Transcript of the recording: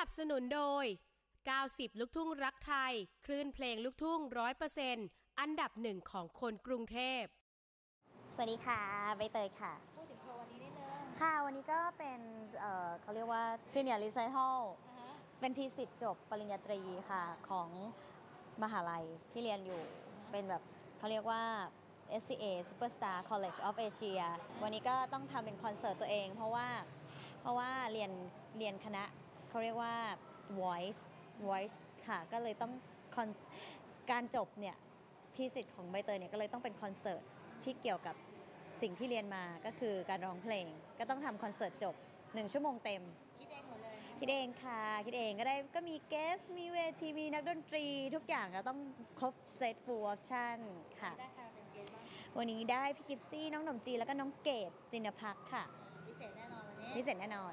นับสนุนโดย 90 ลูกทุ่งรักไทย คลื่นเพลงลูกทุ่งร้อยเปอร์เซ็นต์อันดับหนึ่งของคนกรุงเทพ สวัสดีค่ะใบเตยค่ะ พูดถึงโชว์วันนี้นิดนึงค่ะวันนี้ก็เป็นเอ่อเขาเรียกว่า Senior Recital อ่าฮะเป็นทีสิทธิ์จบปริญญาตรีค่ะของมหาลัยที่เรียนอยู่ เป็นแบบเขาเรียกว่า SCA Superstar College of Asia วันนี้ก็ต้องทำเป็นคอนเสิร์ตตัวเอง เพราะว่าเพราะว่าเรียนเรียนคณะ เขาเรียกว่า voice voice ค่ะ ก็เลยต้องคอนการจบเนี่ยที่สิทธิ์ของใบเตยเนี่ยก็เลยต้องเป็นคอนเสิร์ตที่เกี่ยวกับสิ่งที่เรียนมาก็คือการร้องเพลง ก็ต้องทำคอนเสิร์ตจบ1ชั่วโมงเต็ม คิดเองหมดเลยคิดเองค่ะคิดเองก็ได้ก็มีเกสมีเวทีมีนักดนตรี ทุกอย่างก็ต้องครบเซตฟูลออปชั่นค่ะได้ค่ะเป็นเกณฑ์บ้างวันนี้ได้พี่กิฟซี่น้องหนมจีแล้วก็น้องเกดจินพักค่ะพิเศษแน่นอนวันนี้พิเศษแน่นอน